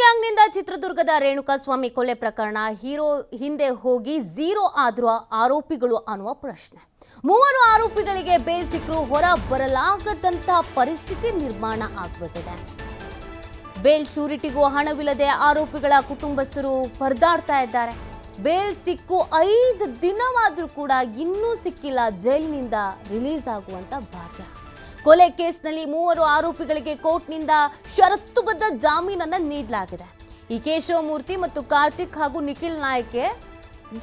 ಗ್ಯಾಂಗ್ನಿಂದ ಚಿತ್ರದುರ್ಗದ ರೇಣುಕಾಸ್ವಾಮಿ ಕೊಲೆ ಪ್ರಕರಣ, ಹೀರೋ ಹಿಂದೆ ಹೋಗಿ ಝೀರೋ ಆದರೂ ಆರೋಪಿಗಳು ಅನ್ನುವ ಪ್ರಶ್ನೆ. ಮೂವರು ಆರೋಪಿಗಳಿಗೆ ಬೇಲ್ ಸಿಕ್ಕರು ಹೊರ ಬರಲಾಗದಂತ ಪರಿಸ್ಥಿತಿ ನಿರ್ಮಾಣ ಆಗ್ಬಿಟ್ಟಿದೆ. ಬೇಲ್ ಶೂರಿಟಿಗೂ ಹಣವಿಲ್ಲದೆ ಆರೋಪಿಗಳ ಕುಟುಂಬಸ್ಥರು ಪರದಾಡ್ತಾ ಇದ್ದಾರೆ. ಬೇಲ್ ಸಿಕ್ಕು ಐದು ದಿನವಾದರೂ ಕೂಡ ಇನ್ನೂ ಸಿಕ್ಕಿಲ್ಲ, ಜೈಲಿನಿಂದ ರಿಲೀಸ್ ಆಗುವಂತ ಭಾಗ್ಯ. ಕೊಲೆ ಕೇಸ್ನಲ್ಲಿ ಮೂವರು ಆರೋಪಿಗಳಿಗೆ ಕೋರ್ಟ್ನಿಂದ ಷರತ್ತುಬದ್ಧ ಜಾಮೀನನ್ನು ನೀಡಲಾಗಿದೆ. ಈ ಕೇಶವಮೂರ್ತಿ ಮತ್ತು ಕಾರ್ತಿಕ್ ಹಾಗೂ ನಿಖಿಲ್ ನಾಯ್ಕೆ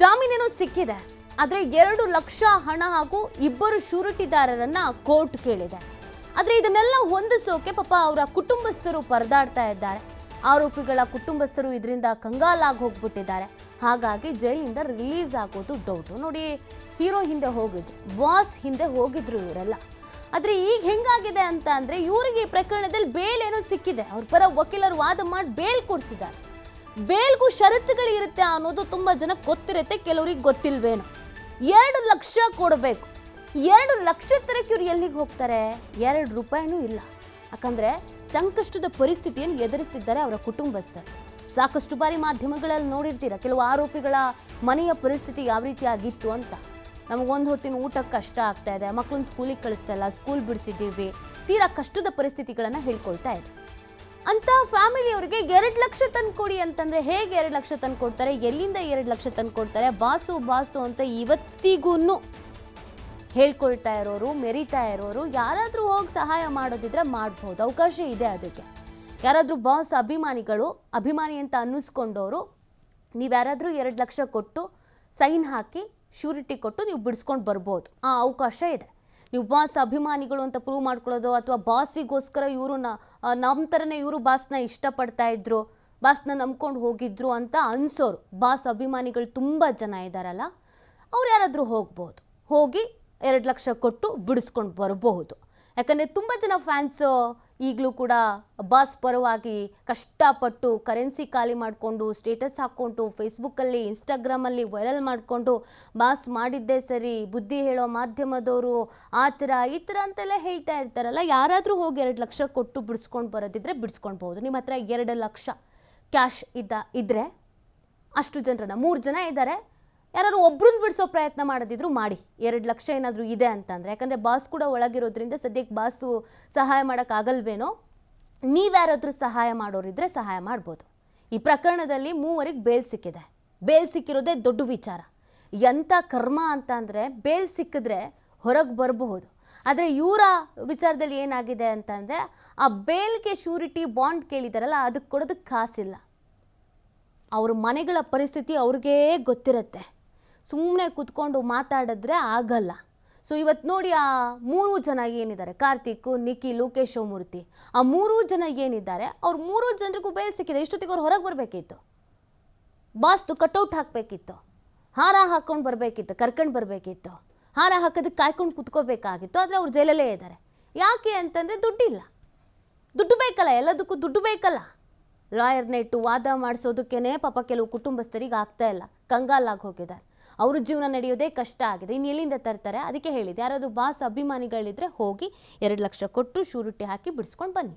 ಜಾಮೀನೇನು ಸಿಕ್ಕಿದೆ. ಆದರೆ ಎರಡು ಲಕ್ಷ ಹಣ ಹಾಗೂ ಇಬ್ಬರು ಶೂರಿಟಿದಾರರನ್ನ ಕೋರ್ಟ್ ಕೇಳಿದೆ. ಆದರೆ ಇದನ್ನೆಲ್ಲ ಹೊಂದಿಸೋಕೆ ಪಾಪ ಅವರ ಕುಟುಂಬಸ್ಥರು ಪರದಾಡ್ತಾ ಇದ್ದಾರೆ. ಆರೋಪಿಗಳ ಕುಟುಂಬಸ್ಥರು ಇದರಿಂದ ಕಂಗಾಲಾಗಿ ಹೋಗ್ಬಿಟ್ಟಿದ್ದಾರೆ. ಹಾಗಾಗಿ ಜೈಲಿಂದ ರಿಲೀಸ್ ಆಗೋದು ಡೌಟು ನೋಡಿ, ಹೀರೋ ಹಿಂದೆ ಹೋಗಿದ್ರು ಬಾಸ್ ಹಿಂದೆ ಹೋಗಿದ್ರು ಇವರೆಲ್ಲ. ಆದ್ರೆ ಈಗ ಹೆಂಗಾಗಿದೆ ಅಂತ ಅಂದರೆ ಇವರಿಗೆ ಈ ಪ್ರಕರಣದಲ್ಲಿ ಬೇಲ್ ಏನೋ ಸಿಕ್ಕಿದೆ. ಅವ್ರ ಪರ ವಕೀಲರು ವಾದ ಮಾಡಿ ಬೇಲ್ ಕೊಡಿಸಿದ್ದಾರೆ. ಬೇಲ್ಗೂ ಷರತ್ತುಗಳು ಇರುತ್ತೆ ಅನ್ನೋದು ತುಂಬಾ ಜನ ಗೊತ್ತಿರುತ್ತೆ, ಕೆಲವರಿಗೆ ಗೊತ್ತಿಲ್ವೇನೋ. ಎರಡು ಲಕ್ಷ ಕೊಡಬೇಕು. ಎರಡು ಲಕ್ಷ ತರಕ್ಕೆ ಇವ್ರು ಎಲ್ಲಿಗೆ ಹೋಗ್ತಾರೆ? ಎರಡು ರೂಪಾಯಿನೂ ಇಲ್ಲ. ಯಾಕಂದರೆ ಸಂಕಷ್ಟದ ಪರಿಸ್ಥಿತಿಯನ್ನು ಎದುರಿಸ್ತಿದ್ದಾರೆ ಅವರ ಕುಟುಂಬಸ್ಥರು. ಸಾಕಷ್ಟು ಬಾರಿ ಮಾಧ್ಯಮಗಳಲ್ಲಿ ನೋಡಿರ್ತೀರ, ಕೆಲವು ಆರೋಪಿಗಳ ಮನೆಯ ಪರಿಸ್ಥಿತಿ ಯಾವ ರೀತಿ ಆಗಿತ್ತು ಅಂತ. ನಮಗೊಂದು ಹೊತ್ತಿನ ಊಟಕ್ಕೆ ಕಷ್ಟ ಆಗ್ತಾ ಇದೆ ಮಕ್ಕಳನ್ನ ಸ್ಕೂಲಿಗೆ ಕಳಿಸ್ತಾ ಇಲ್ಲ, ಸ್ಕೂಲ್ ಬಿಡಿಸಿದ್ದೀವಿ. ತೀರಾ ಕಷ್ಟದ ಪರಿಸ್ಥಿತಿಗಳನ್ನು ಹೇಳ್ಕೊಳ್ತಾ ಇದೆ. ಅಂತ ಫ್ಯಾಮಿಲಿಯವರಿಗೆ ಎರಡು ಲಕ್ಷ ತಂದು ಕೊಡಿ ಅಂತಂದರೆ ಹೇಗೆ ಎರಡು ಲಕ್ಷ ತಂದು ಕೊಡ್ತಾರೆ, ಎಲ್ಲಿಂದ ಎರಡು ಲಕ್ಷ ತಂದು ಕೊಡ್ತಾರೆ, ಬಾಸು ಬಾಸು ಅಂತ ಇವತ್ತಿಗೂ ಹೇಳ್ಕೊಳ್ತಾ ಇರೋರು, ಮೆರಿತಾ ಇರೋರು, ಯಾರಾದರೂ ಹೋಗಿ ಸಹಾಯ ಮಾಡೋದಿದ್ರೆ ಮಾಡ್ಬೋದು, ಅವಕಾಶ ಇದೆ ಅದಕ್ಕೆ. ಯಾರಾದರೂ ಬಾಸ್ ಅಭಿಮಾನಿಗಳು, ಅಭಿಮಾನಿ ಅಂತ ಅನ್ನಿಸ್ಕೊಂಡವರು ನೀವು ಯಾರಾದರೂ ಎರಡು ಲಕ್ಷ ಕೊಟ್ಟು ಸೈನ್ ಹಾಕಿ ಶ್ಯೂರಿಟಿ ಕೊಟ್ಟು ನೀವು ಬಿಡಿಸ್ಕೊಂಡು ಬರ್ಬೋದು. ಆ ಅವಕಾಶ ಇದೆ. ನೀವು ಬಾಸ್ ಅಭಿಮಾನಿಗಳು ಅಂತ ಪ್ರೂವ್ ಮಾಡ್ಕೊಳ್ಳೋದು ಅಥವಾ ಬಾಸಿಗೋಸ್ಕರ ಇವರು ನಮ್ಮ ಥರನೇ ಇವರು ಬಾಸ್ನ ಇಷ್ಟಪಡ್ತಾ ಇದ್ರು, ಬಾಸ್ನ ನಂಬ್ಕೊಂಡು ಹೋಗಿದ್ರು ಅಂತ ಅನ್ಸೋರು. ಬಾಸ್ ಅಭಿಮಾನಿಗಳು ತುಂಬ ಜನ ಇದ್ದಾರಲ್ಲ ಅವ್ರು ಯಾರಾದರೂ ಹೋಗ್ಬೋದು. ಹೋಗಿ ಎರಡು ಲಕ್ಷ ಕೊಟ್ಟು ಬಿಡಿಸ್ಕೊಂಡು ಬರಬಹುದು ಯಾಕಂದರೆ ತುಂಬ ಜನ ಫ್ಯಾನ್ಸ್ ಈಗಲೂ ಕೂಡ ಬಾಸ್ ಪರವಾಗಿ ಕಷ್ಟಪಟ್ಟು ಕರೆನ್ಸಿ ಖಾಲಿ ಮಾಡಿಕೊಂಡು ಸ್ಟೇಟಸ್ ಹಾಕ್ಕೊಂಡು ಫೇಸ್ಬುಕ್ಕಲ್ಲಿ ಇನ್ಸ್ಟಾಗ್ರಾಮಲ್ಲಿ ವೈರಲ್ ಮಾಡಿಕೊಂಡು ಬಾಸ್ ಮಾಡಿದ್ದೇ ಸರಿ, ಬುದ್ಧಿ ಹೇಳೋ ಮಾಧ್ಯಮದವರು ಆ ಥರ, ಈ ಥರ ಅಂತೆಲ್ಲ ಹೇಳ್ತಾ ಇರ್ತಾರಲ್ಲ, ಯಾರಾದರೂ ಹೋಗಿ ಎರಡು ಲಕ್ಷ ಕೊಟ್ಟು ಬಿಡಿಸ್ಕೊಂಡು ಬರೋದಿದ್ರೆ ಬಿಡಿಸ್ಕೊಳ್ಬೋದು ನಿಮ್ಮ ಹತ್ರ ಎರಡು ಲಕ್ಷ ಕ್ಯಾಶ್ ಇದ್ದ ಇದ್ದರೆ ಅಷ್ಟು ಜನರನ್ನ ಮೂರು ಜನ ಇದ್ದಾರೆ ಯಾರು ಒಬ್ರನ್ನ ಬಿಡಿಸೋ ಪ್ರಯತ್ನ ಮಾಡೋದಿದ್ರು ಮಾಡಿ. ಎರಡು ಲಕ್ಷ ಏನಾದರೂ ಇದೆ ಅಂತಂದರೆ, ಯಾಕಂದರೆ ಬಾಸ್ ಕೂಡ ಒಳಗಿರೋದ್ರಿಂದ ಸದ್ಯಕ್ಕೆ ಬಾಸು ಸಹಾಯ ಮಾಡೋಕ್ಕಾಗಲ್ವೇನೋ ನೀವ್ಯಾರಾದ್ರೂ ಸಹಾಯ ಮಾಡೋರಿದ್ರೆ ಸಹಾಯ ಮಾಡ್ಬೋದು. ಈ ಪ್ರಕರಣದಲ್ಲಿ ಮೂವರಿಗೆ ಬೇಲ್ ಸಿಕ್ಕಿದೆ. ಬೇಲ್ ಸಿಕ್ಕಿರೋದೇ ದೊಡ್ಡ ವಿಚಾರ. ಎಂಥ ಕರ್ಮ ಅಂತ ಅಂದರೆ ಬೇಲ್ ಸಿಕ್ಕಿದ್ರೆ ಹೊರಗೆ ಬರಬಹುದು. ಆದರೆ ಇವರ ವಿಚಾರದಲ್ಲಿ ಏನಾಗಿದೆ ಅಂತಂದರೆ, ಆ ಬೇಲ್ಗೆ ಶೂರಿಟಿ ಬಾಂಡ್ ಕೇಳಿದಾರಲ್ಲ ಅದಕ್ಕೆ ಕೊಡೋದಕ್ಕೆ ಕಾಸಿಲ್ಲ. ಅವ್ರ ಮನೆಗಳ ಪರಿಸ್ಥಿತಿ ಅವ್ರಿಗೇ ಗೊತ್ತಿರುತ್ತೆ. ಸುಮ್ಮನೆ ಕೂತ್ಕೊಂಡು ಮಾತಾಡಿದ್ರೆ ಆಗಲ್ಲ. ಸೊ ಇವತ್ತು ನೋಡಿ ಆ ಮೂರು ಜನ ಏನಿದ್ದಾರೆ? ಕಾರ್ತಿಕ್, ನಿಖಿಲು ಕೇಶವಮೂರ್ತಿ ಆ ಮೂರು ಜನ ಏನಿದ್ದಾರೆ? ಅವ್ರು ಮೂರು ಜನರಿಗೂ ಬೇಲ್ ಸಿಕ್ಕಿದೆ. ಇಷ್ಟೊತ್ತಿಗೆ ಅವ್ರು ಹೊರಗೆ ಬರಬೇಕಿತ್ತು. ಬಾಸ್ತು ಕಟೌಟ್ ಹಾಕಬೇಕಿತ್ತು. ಹಾರ ಹಾಕ್ಕೊಂಡು ಬರಬೇಕಿತ್ತು, ಕರ್ಕೊಂಡು ಬರಬೇಕಿತ್ತು. ಹಾರ ಹಾಕೋದಕ್ಕೆ ಕಾಯ್ಕೊಂಡು ಕುತ್ಕೋಬೇಕಾಗಿತ್ತು. ಆದರೆ ಅವ್ರು ಜೈಲಲ್ಲೇ ಇದ್ದಾರೆ ಯಾಕೆ ಅಂತಂದರೆ ದುಡ್ಡಿಲ್ಲ. ದುಡ್ಡು ಬೇಕಲ್ಲ, ಎಲ್ಲದಕ್ಕೂ ದುಡ್ಡು ಬೇಕಲ್ಲ. ಲಾಯರ್ನ ಇಟ್ಟು ವಾದ ಮಾಡಿಸೋದಕ್ಕೇನೆ ಪಾಪ ಕೆಲವು ಕುಟುಂಬಸ್ಥರಿಗೆ ಆಗ್ತಾ ಇಲ್ಲ. ಕಂಗಾಲಾಗಿ ಹೋಗಿದ್ದಾರೆ. ಅವ್ರ ಜೀವನ ನಡೆಯೋದೇ ಕಷ್ಟ ಆಗಿದೆ. ಇನ್ನು ಎಲ್ಲಿಂದ ತರ್ತಾರೆ? ಅದಕ್ಕೆ ಹೇಳಿದೆ ಯಾರಾದರೂ ಬಾಸ್ ಅಭಿಮಾನಿಗಳಿದ್ರೆ ಹೋಗಿ ಎರಡು ಲಕ್ಷ ಕೊಟ್ಟು ಶೂರಿಟಿ ಹಾಕಿ ಬಿಡಿಸ್ಕೊಂಡು ಬನ್ನಿ.